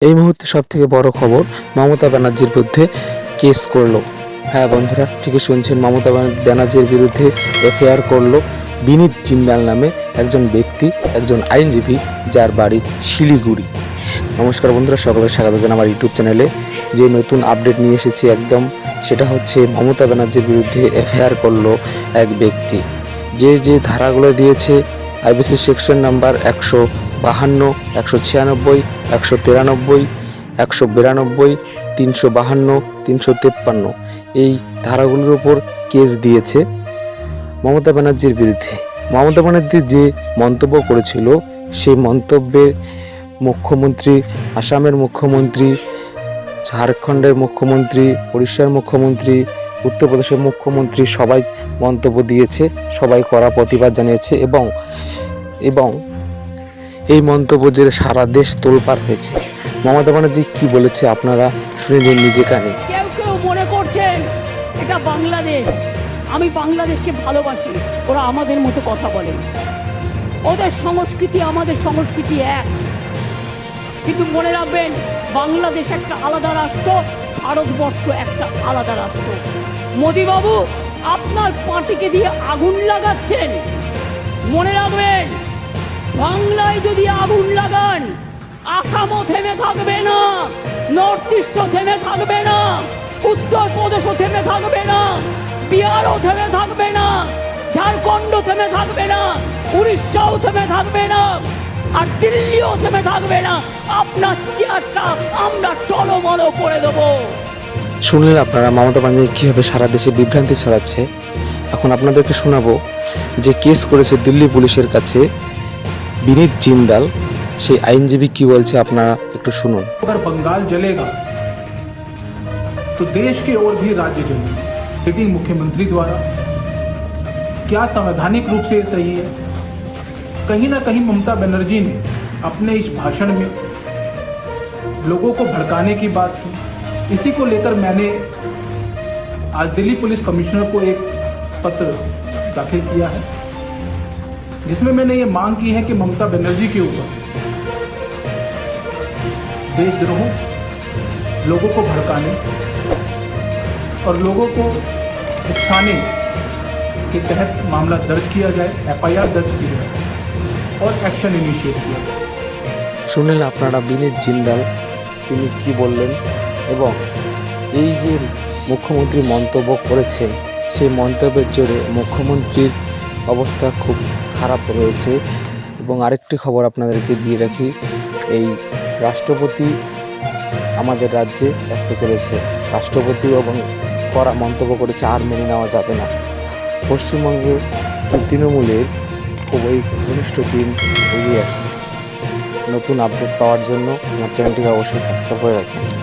এই মুহূর্তে সব থেকে বড় খবর, মমতা ব্যানার্জির বিরুদ্ধে কেস করল। হ্যাঁ বন্ধুরা, ঠিকই শুনছেন, মমতা ব্যান- ব্যানার্জির বিরুদ্ধে এফআইআর করল বিনীত জিন্দাল নামে একজন ব্যক্তি, একজন আইনজীবী যার বাড়ি শিলিগুড়ি। নমস্কার বন্ধুরা সকলের স্বাগত জানাই আমার ইউটিউব চ্যানেলে। যে নতুন আপডেট নিয়ে এসেছি একদম, সেটা হচ্ছে মমতা ব্যানার্জির বিরুদ্ধে এফআইআর করল এক ব্যক্তি। যে যে ধারাগুলো দিয়েছে, আইবিসি সেকশন নাম্বার একশো বাহান্ন, একশো ছিয়ানব্বই, একশো তিরানব্বই, একশো বিরানব্বই, তিনশো বাহান্ন, তিনশো তেপ্পান্ন। এই ধারাগুলোর উপর কেস দিয়েছে মমতা ব্যানার্জির বিরুদ্ধে। মমতা ব্যানার্জি যে মন্তব্য করেছিল, সেই মন্তব্যে মুখ্যমন্ত্রী, আসামের মুখ্যমন্ত্রী, ঝাড়খণ্ডের মুখ্যমন্ত্রী উড়িষ্যার মুখ্যমন্ত্রী, উত্তরপ্রদেশের মুখ্যমন্ত্রী সবাই মন্তব্য দিয়েছে, সবাই করা প্রতিবাদ জানিয়েছে এবং এবং এই মন্তব্য যে সারা দেশ তোলপাড় হয়েছে। মমতা ব্যানার্জি কি বলেছে আপনারা শুনে নিন নিজে কানে। কেউ কেউ মনে করছেন এটা বাংলাদেশ। আমি বাংলাদেশকে ভালোবাসি, ওরা আমাদের মতো কথা বলে। ওদের সংস্কৃতি আমাদের সংস্কৃতি এক। কিন্তু মনে রাখবেন, বাংলাদেশ একটা আলাদা রাষ্ট্র, ভারতবর্ষ একটা আলাদা রাষ্ট্র। মোদিবাবু, আপনার পার্টিকে দিয়ে আগুন লাগাচ্ছেন। মনে রাখবেন বাংলায় যদি আগুন লাগান, আসামও থেমে থাকবে না, নর্থ ইস্টও থেমে থাকবে না উত্তর প্রদেশও থেমে থাকবে না, বিহারও থেমে থাকবে না ঝাড়খণ্ড থেমে থাকবে না, উড়িষ্যাও থেমে থাকবে না, আর দিল্লিও থেমে থাকবে না। আপনার চেয়ারটা আমরা টলমল করে দেবো। শুনলেন আপনারা, মমতা ব্যানার্জি কীভাবে সারা দেশে বিভ্রান্তি ছড়াচ্ছে? এখন আপনাদেরকে শোনাবো যে কেস করেছে দিল্লি পুলিশের কাছে বিনীত জিন্দাল সেই আইনজীবী কি বলছে আপনারা একটু শুনুন अगर बंगाल जलेगा तो देश के और भी राज्य जलेंगे सिटिंग मुख्यमंत्री द्वारा क्या संवैधानिक रूप से ये सही है कहीं ना कहीं ममता बनर्जी ने अपने इस भाषण में लोगों को भड़काने की बात की इसी को लेकर मैंने आज दिल्ली पुलिस कमिश्नर को एक पत्र दाखिल किया है जिसमें मैंने ये मांग की है कि ममता बनर्जी के ऊपर देशद्रोह लोगों को भड़काने और लोगों को उकसाने के तहत मामला दर्ज किया जाए एफआईआर दर्ज की जाए और एक्शन इनिशिएट किया जाए শুনলেন আপনারা বিনীত জিন্দাল তিনি কি বললেন এবং এই যে মুখ্যমন্ত্রী মন্তব্য করেছেন সেই মন্তব্যের জোরে মুখ্যমন্ত্রীর অবস্থা খুব খারাপ রয়েছে। এবং আরেকটি খবর আপনাদেরকে দিয়ে রাখি, এই রাষ্ট্রপতি আমাদের রাজ্যে আসতে চলেছে। রাষ্ট্রপতি এবং করা মন্তব্য করেছে, আর মেনে নেওয়া যাবে না। পশ্চিমবঙ্গে তৃণমূলের খুবই ঘনিষ্ঠ দিন এগিয়ে আসছে। নতুন আপডেট পাওয়ার জন্য আমার চ্যানেলটিকে অবশ্যই সাবস্ক্রাইব করে রাখবেন।